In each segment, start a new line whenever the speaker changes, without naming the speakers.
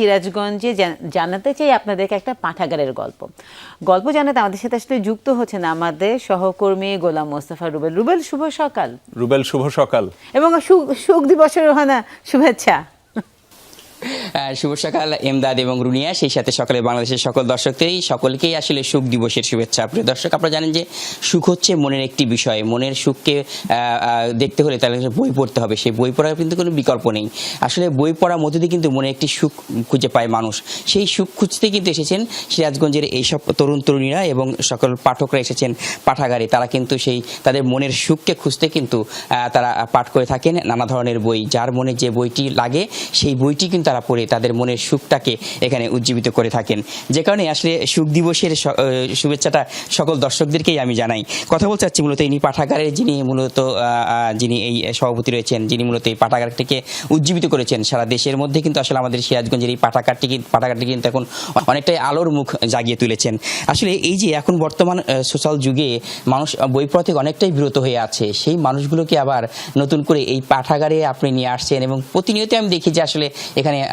সিরাজগঞ্জে জানাতে চাই আপনাদেরকে একটা পাঠাগারের গল্প। গল্প জানাতে আমাদের সাথে আসলে যুক্ত হচ্ছেন আমাদের সহকর্মী গোলাম মোস্তফা রুবেল। রুবেল শুভ সকাল।
রুবেল শুভ সকাল।
এবং সুখ দিবসের রোহানা শুভেচ্ছা।
শুভ সকাল, এমদাদ এবং রুনিয়া। সেই সাথে সকালে বাংলাদেশের সকল দর্শকদেরই সকলকেই আসলে সুখ দিবসের শুভেচ্ছা। প্রিয় দর্শক, আপনারা জানেন যে সুখ হচ্ছে মনের একটি বিষয়। মনের সুখকে দেখতে হলে তাহলে বই পড়তে হবে। সেই বই পড়ার কিন্তু কোনো বিকল্প নেই। আসলে বই পড়ার মধ্যে দিয়ে কিন্তু মনে একটি সুখ খুঁজে পায় মানুষ। সেই সুখ খুঁজতে কিন্তু এসেছেন সিরাজগঞ্জের এইসব তরুণ তরুণীরা এবং সকল পাঠকরা এসেছেন পাঠাগারে। তারা কিন্তু সেই, তাদের মনের সুখকে খুঁজতে কিন্তু তারা পাঠ করে থাকেন নানা ধরনের বই। যার মনে যে বইটি লাগে, সেই বইটি কিন্তু তারা পড়ে তাদের মনের সুখটাকে এখানে উজ্জীবিত করে থাকেন। যে কারণে আসলে সুখ দিবসের শুভেচ্ছাটা সকল দর্শকদেরকেই আমি জানাই। কথা বলতে চাচ্ছি মূলত ইনি পাঠাগারের যিনি মূলত যিনি এই সভাপতি রয়েছেন, যিনি মূলত এই পাঠাগারটিকে উজ্জীবিত করেছেন। সারা দেশের মধ্যে কিন্তু আসলে আমাদের সিরাজগঞ্জের এই পাঠাগারটি কি- পাঠাগারটি কিন্তু এখন অনেকটাই আলোর মুখ জাগিয়ে তুলেছেন। আসলে এই যে এখন বর্তমান সোশ্যাল যুগে মানুষ বই থেকে অনেকটাই বিরত হয়ে আছে। সেই মানুষগুলোকে আবার নতুন করে এই পাঠাগারে আপনি নিয়ে আসছেন এবং প্রতিনিয়ত আমি দেখি যে আসলে এখানে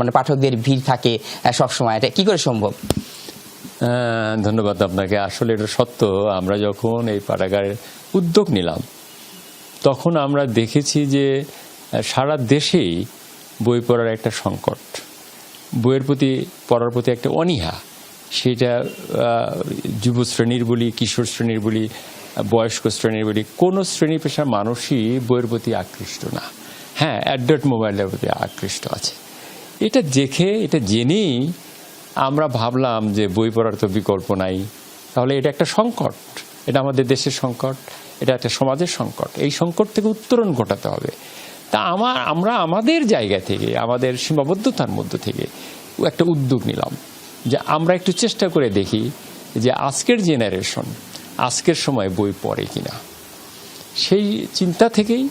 মানে পাঠকদের ভিড় থাকে সব সময় এটা কি করে সম্ভব?
ধন্যবাদ আপনাকে। আসলে এটা সত্য। আমরা যখন এই পাঠাগারের উদ্যোগ নিলাম, তখন আমরা দেখেছি যে সারা দেশেই বই পড়ার একটা সংকট। বইয়ের প্রতি, পড়ার প্রতি একটা অনীহা। সেটা যুব শ্রেণির বলি, কিশোর শ্রেণির বলি, বয়স্ক শ্রেণির বলি, কোনো শ্রেণি পেশার মানুষই বইয়ের প্রতি আকৃষ্ট না। হ্যাঁ অ্যাডাল্ট মোবাইলের প্রতি আকৃষ্ট আছে। এটা দেখে, এটা জেনেই আমরা ভাবলাম যে বই পড়ার তো বিকল্প নাই। তাহলে এটা একটা সংকট। এটা আমাদের দেশের সংকট। এটা একটা সমাজের সংকট। এই সংকট থেকে উত্তরণ ঘটাতে হবে। তা আমার, আমরা আমাদের জায়গা থেকে, আমাদের সীমাবদ্ধতার মধ্য থেকে একটা উদ্যোগ নিলাম যে আমরা একটু চেষ্টা করে দেখি যে আজকের জেনারেশন আজকের সময় বই পড়ে কিনা। সেই চিন্তা থেকেই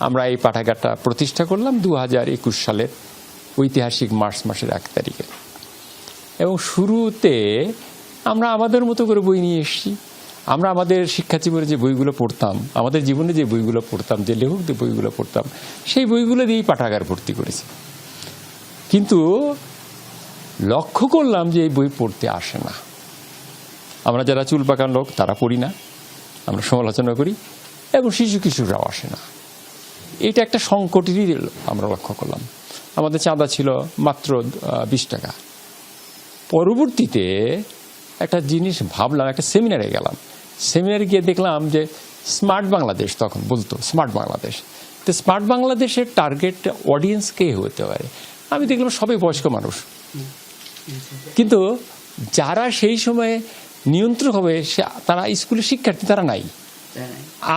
আমরা এই পাঠাগারটা প্রতিষ্ঠা করলাম দু হাজার একুশ সালের ঐতিহাসিক মার্চ মাসের এক তারিখে। এবং শুরুতে আমরা আমাদের মতো করে বই নিয়ে এসেছি। আমরা আমাদের শিক্ষা জীবনে যে বইগুলো পড়তাম, আমাদের জীবনে যে বইগুলো পড়তাম, যে লেখকদের বইগুলো পড়তাম, সেই বইগুলো দিয়েই পাঠাগার ভর্তি করেছি। কিন্তু লক্ষ্য করলাম যে এই বই পড়তে আসে না। আমরা যারা চুল পাকান লোক, তারা পড়ি না। আমরা সমালোচনা করি এবং শিশু কিশোররাও আসে না। এটা একটা সংকটেরই আমরা লক্ষ্য করলাম। আমাদের চাঁদা ছিল মাত্র বিশ টাকা। পরবর্তীতে একটা জিনিস ভাবলাম একটা সেমিনারে গেলাম। সেমিনারে গিয়ে দেখলাম যে স্মার্ট বাংলাদেশ তখন বলতো স্মার্ট বাংলাদেশ। তো স্মার্ট বাংলাদেশের টার্গেট অডিয়েন্স কে হতে পারে? আমি দেখলাম সবাই বয়স্ক মানুষ। কিন্তু যারা সেই সময়ে নিয়ন্ত্রক হবে তারা স্কুলের শিক্ষার্থী তারা নাই।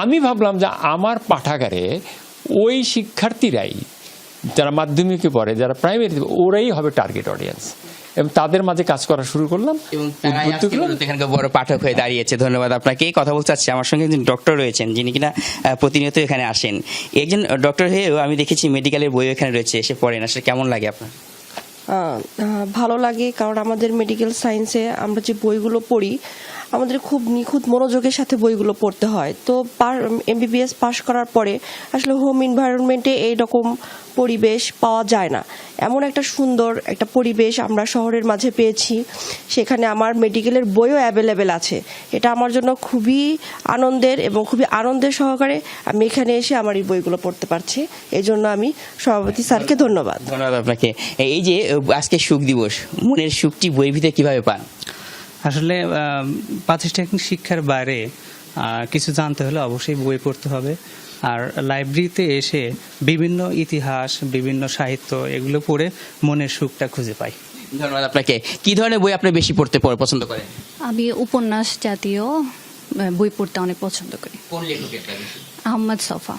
আমি ভাবলাম যে আমার পাঠাগারে ওই শিক্ষার্থীরাই যারা মাধ্যমিকে পড়ে যারা প্রাইমারি ওরাই হবে টার্গেট অডিয়েন্স এবং তাদের মাঝে কাজ করা শুরু করলাম।
এবং এখানকার বড় পাঠক হয়ে দাঁড়িয়েছে। ধন্যবাদ আপনাকে। কথা বলতে চাচ্ছি আমার সঙ্গে একজন ডক্টর রয়েছেন যিনি কিনা প্রতিনিয়ত এখানে আসেন। একজন ডক্টর হয়েও আমি দেখেছি মেডিকেলের বই এখানে রয়েছে এসে পড়েন। আসলে কেমন লাগে আপনার?
ভালো লাগে কারণ আমাদের মেডিকেল সায়েন্সে আমরা যে বইগুলো পড়ি আমাদের খুব নিখুঁত মনোযোগের সাথে বইগুলো পড়তে হয়। তো এমবিবিএস পাশ করার পরে আসলে হোম এনভায়রনমেন্টে এইরকম পরিবেশ পাওয়া যায় না। এমন একটা সুন্দর একটা পরিবেশ আমরা শহরের মাঝে পেয়েছি। সেখানে আমার মেডিকেলের বইও অ্যাভেলেবেল আছে। এটা আমার জন্য খুবই আনন্দের এবং খুবই আনন্দের সহকারে আমি এখানে এসে আমার এই বইগুলো পড়তে পারছি। এই জন্য আমি সভাপতি স্যারকে ধন্যবাদ।
ধন্যবাদ আপনাকে। এই যে আজকে সুখ দিবস, মনের সুখটি বইয়ের ভিতরে কীভাবে পান?
আসলে প্রাতিষ্ঠানিক শিক্ষার বাইরে কিছু জানতে হলে অবশ্যই বই পড়তে হবে। আর লাইব্রেরিতে এসে বিভিন্ন ইতিহাস বিভিন্ন সাহিত্য এগুলো পড়ে মনের সুখটা খুঁজে পাই।
ধন্যবাদ আপনাকে। কি ধরনের বই আপনি বেশি পড়তে পছন্দ করেন?
আমি উপন্যাস জাতীয় বই পড়তে অনেক পছন্দ করি।
কোন লেখকের
আহমদ সফা।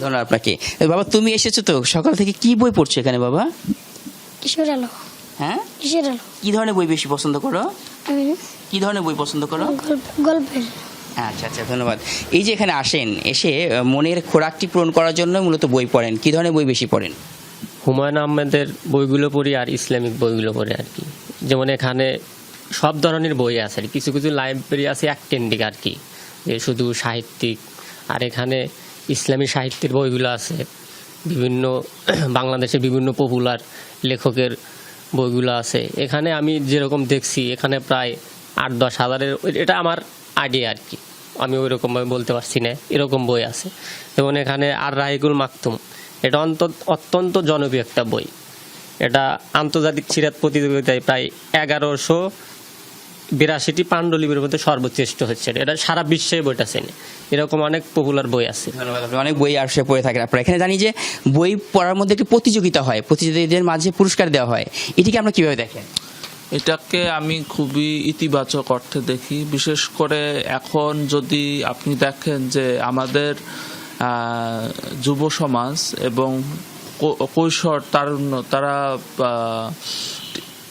ধন্যবাদ আপনাকে। বাবা তুমি এসেছ তো সকাল থেকে কি বই পড়ছো এখানে বাবা?
কিশোর আলো
হ্যাঁ?
কিশোর
কি ধরনের বই বেশি পছন্দ করো? কি ধরনের বই পছন্দ করো?
গল্প- গল্পের।
আচ্ছা আচ্ছা ধন্যবাদ। এই যে এখানে আসেন এসে মনের খোরাকটি পূরণ করার জন্য মূলত বই পড়েন। কি ধরনের বই বেশি পড়েন?
হুমায়ুন আহমেদের বইগুলো পড়ি আর ইসলামিক বইগুলো পড়ি আর কি। যেমন এখানে সব ধরনের বই আছে আর কিছু কিছু লাইব্রেরি আছে একটেন্ডিক আর কি যে শুধু সাহিত্যিক। আর এখানে ইসলামী সাহিত্যের বইগুলো আছে। বিভিন্ন বাংলাদেশের বিভিন্ন পপুলার লেখকের বইগুলো আছে। এখানে আমি যেরকম দেখছি, এখানে প্রায় আট দশ হাজারের, এটা আমার আইডিয়া আর কি। আমি ওই রকমভাবে বলতে পারছি না, এরকম বই আছে। যেমন এখানে আর রাহিকুল মাকতুম। এটা অন্ত, অত্যন্ত জনপ্রিয় একটা বই। এটা আন্তর্জাতিক সিরাত প্রতিযোগিতায় প্রায় এগারোশো বিরাশিটি পাণ্ডুলিপির মধ্যে সর্বশ্রেষ্ঠ হচ্ছে এটা। সারা বিশ্বে বইটা চেনে। এরকম অনেক পপুলার বই আছে।
অনেক বই আসলে পড়ে থাকেন। আপনারা এখানে জানি যে বই পড়ার মধ্যে একটি প্রতিযোগিতা হয় প্রতিযোগীদের মাঝে পুরস্কার দেওয়া হয়। এটিকে আমরা কীভাবে দেখেন?
এটাকে আমি খুবই ইতিবাচক অর্থে দেখি। বিশেষ করে এখন যদি আপনি দেখেন যে আমাদের আহ, যুব সমাজ এবং কৈশোর তারুণ্য তারা আহ,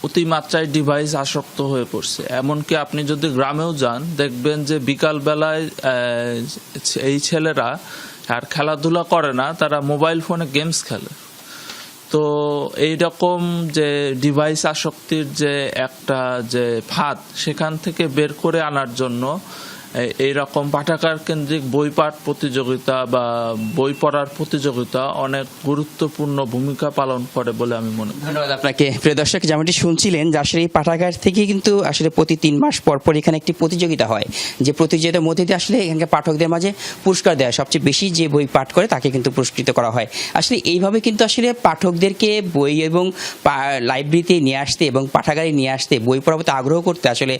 অতিমাত্রায় ডিভাইস আসক্ত হয়ে পড়ছে। এমনকি আপনি যদি গ্রামেও যান, দেখবেন যে বিকালবেলায় এই ছেলেরা আর খেলাধুলা করে না, তারা মোবাইল ফোনে গেমস খেলে। তো এইরকম যে ডিভাইস আসক্তির যে একটা যে ফাঁদ, সেখান থেকে বের করে আনার জন্য এই রকম পাঠাগার কেন্দ্রিক বই পাঠ প্রতিযোগিতা বা বই পড়ার প্রতিযোগিতা অনেক গুরুত্বপূর্ণ ভূমিকা পালন করে বলে আমি মনে করি।
ধন্যবাদ আপনাকে। প্রিয় দর্শক, যেমনটি শুনছিলেন, যে আসলে এই পাঠাগার থেকে কিন্তু আসলে প্রতি তিন মাস পর পর এখানে একটি প্রতিযোগিতা হয়। যে প্রতিযোগিতার মধ্যে দিয়ে আসলে এখানকার পাঠকদের মাঝে পুরস্কার দেওয়া সবচেয়ে বেশি যে বই পাঠ করে তাকে কিন্তু পুরস্কৃত করা হয়। আসলে এইভাবে কিন্তু আসলে পাঠকদেরকে বই এবং লাইব্রেরিতে নিয়ে আসতে এবং পাঠাগারে নিয়ে আসতে, বই পড়ার প্রতি আগ্রহ করতে আসলে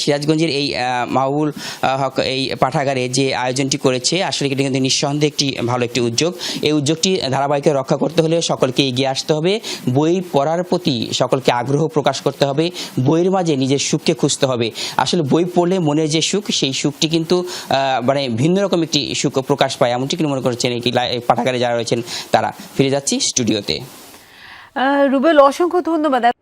সিরাজগঞ্জের এই মাহবুল হক, এই পাঠাগারে যে আয়োজনটি করেছে, আসলে এটা কিন্তু নিঃসন্দেহে একটি ভালো একটি উদ্যোগ। এই উদ্যোগটি ধারাবাহিক রক্ষা করতে হলে সকলকে এগিয়ে আসতে হবে। বই পড়ার প্রতি সকলকে আগ্রহ প্রকাশ করতে হবে। বইয়ের মাঝে নিজের সুখকে খুঁজতে হবে। আসলে বই পড়লে মনের যে সুখ, সেই সুখটি কিন্তু মানে ভিন্ন রকম একটি সুখ প্রকাশ পায়। এমনটি কিন্তু মনে করছেন এই পাঠাগারে যারা রয়েছেন তারা। ফিরে যাচ্ছি স্টুডিওতে।
রুবেল, অসংখ্য ধন্যবাদ।